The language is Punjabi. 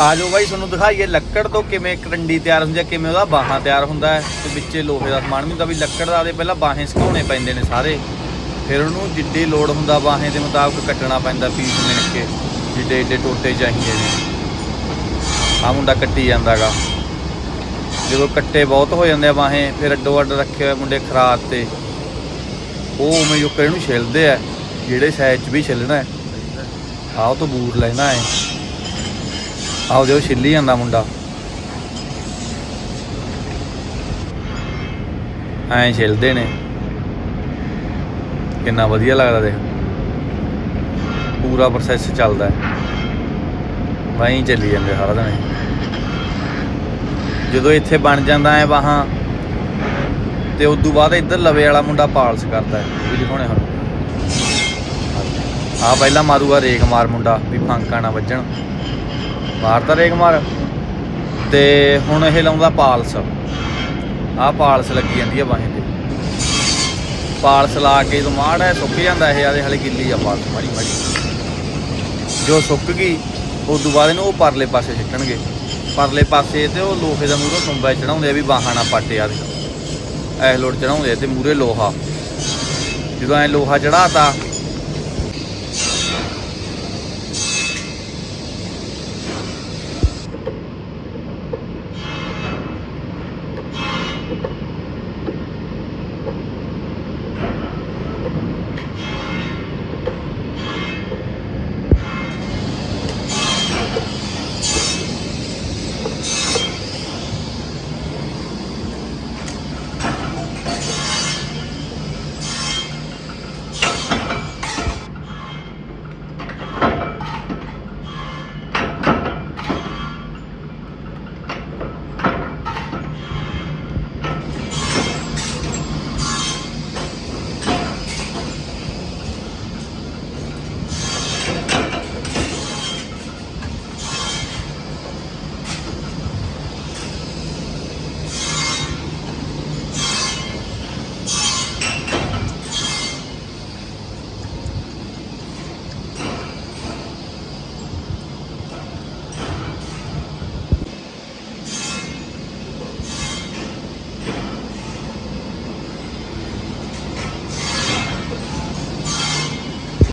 ਆ ਜਾਓ ਬਾਈ, ਤੁਹਾਨੂੰ ਦਿਖਾਈਏ ਲੱਕੜ ਤੋਂ ਕਿਵੇਂ ਕਰੰਡੀ ਤਿਆਰ ਹੁੰਦੀ ਹੈ, ਕਿਵੇਂ ਉਹਦਾ ਬਾਹਾਂ ਤਿਆਰ ਹੁੰਦਾ ਹੈ। ਤੇ ਵਿੱਚੇ ਲੋਹੇ ਦਾ ਸਮਾਨ ਵੀ ਹੁੰਦਾ ਵੀ ਲੱਕੜ ਦਾ ਦੇ ਪਹਿਲਾਂ ਬਾਹਾਂ ਸੁਕਾਉਣੇ ਪੈਂਦੇ ਨੇ ਸਾਰੇ। ਫਿਰ ਉਹਨੂੰ ਜਿੱਡੀ ਲੋਡ ਹੁੰਦਾ ਬਾਹਾਂ ਦੇ ਮੁਤਾਬਕ ਕੱਟਣਾ ਪੈਂਦਾ ਪੀਸ ਮਿਣ ਕੇ, ਜਿੱਡੇ ਏਡੇ ਟੋਟੇ ਚਾਹੀਦੇ ਨੇ। ਆ ਮੁੰਡਾ ਕੱਟੀ ਜਾਂਦਾਗਾ। ਜਦੋਂ ਕੱਟੇ ਬਹੁਤ ਹੋ ਜਾਂਦੇ ਆ ਬਾਹਾਂ, ਫਿਰ ਅੱਡੋ ਅੱਡ ਰੱਖੇ ਹੋਏ ਮੁੰਡੇ ਖਰਾਤ ਤੇ। ਉਹ ਉਵੇਂ ਜੋ ਇਹਨੂੰ ਛਿਲਦੇ ਆ, ਜਿਹੜੇ ਸਾਈਜ਼ 'ਚ ਵੀ ਛਿਲਣਾ ਹੈ। ਆਹ ਉਹ ਤੋਂ ਬੂਰ ਲੈਣਾ ਹੈ। ਆਹ ਉਹਦੇ ਛਿੱਲੀ ਜਾਂਦਾ ਮੁੰਡਾ। ਐਂ ਛਿਲਦੇ ਨੇ। ਕਿੰਨਾ ਵਧੀਆ ਲੱਗਦਾ ਦੇਖ। ਪੂਰਾ ਪ੍ਰੋਸੈਸ ਚੱਲਦਾ ਹੈ। ਵਾਹੀਂ ਚੱਲੀ ਜਾਂਦੇ ਸਾਰਾ ਦਿਨ ਜਦੋਂ ਇੱਥੇ ਬਣ ਜਾਂਦਾ ਹੈ ਵਾਹਾਂ ਤੇ ਉਸ ਤੋਂ ਬਾਅਦ ਇੱਧਰ ਲਵੇ ਵਾਲਾ ਮੁੰਡਾ ਪਾਲਸ ਕਰਦਾ ਹੈ। ਵੀ ਦਿਖਾਉਣੇ ਹੁਣ। ਆ ਪਹਿਲਾਂ ਮਾਰੂਗਾ ਰੇਕ ਮਾਰ ਮੁੰਡਾ, ਵੀ ਫਾਂਕਾ ਨਾ ਵੱਜਣ। ਮਾਰਦਾ ਰੇਕ ਮਾਰ। ਤੇ ਹੁਣ ਇਹ ਲਾਉਂਦਾ ਪਾਲਸ। ਆਹ ਪਾਲਸ ਲੱਗੀ ਜਾਂਦੀ ਆ ਬਾਹੇ ਤੇ। ਪਾਲਸ ਲਾ ਕੇ ਜਦੋਂ ਮਾੜਾ ਸੁੱਕ ਜਾਂਦਾ ਇਹ ਆਦੇ ਹਲੇ ਗਿੱਲੀ ਆ ਪਾਲਸ, ਮਾੜੀ ਮਾੜੀ। ਜੋ ਸੁੱਕ ਗਈ ਉਸ ਤੋਂ ਬਾਅਦ ਇਹਨੂੰ ਉਹ ਪਰਲੇ ਪਾਸੇ ਸਿੱਟਣਗੇ। ਪਰਲੇ ਪਾਸੇ ਤੇ ਉਹ ਲੋਹੇ ਦਾ ਮੂਹਰੋਂ ਸੁੰਬਾ ਚੜਾਉਂਦੇ ਆ ਵੀ ਬਾਹਾਂ ਨਾ ਪਾਟੇ ਆ ਦੇ ਲੋਡ ਚੜਾਉਂਦੇ ਆ ਤੇ ਮੂਰੇ ਲੋਹਾ। ਜਦੋਂ ਐ ਲੋਹਾ ਚੜਾਤਾ you.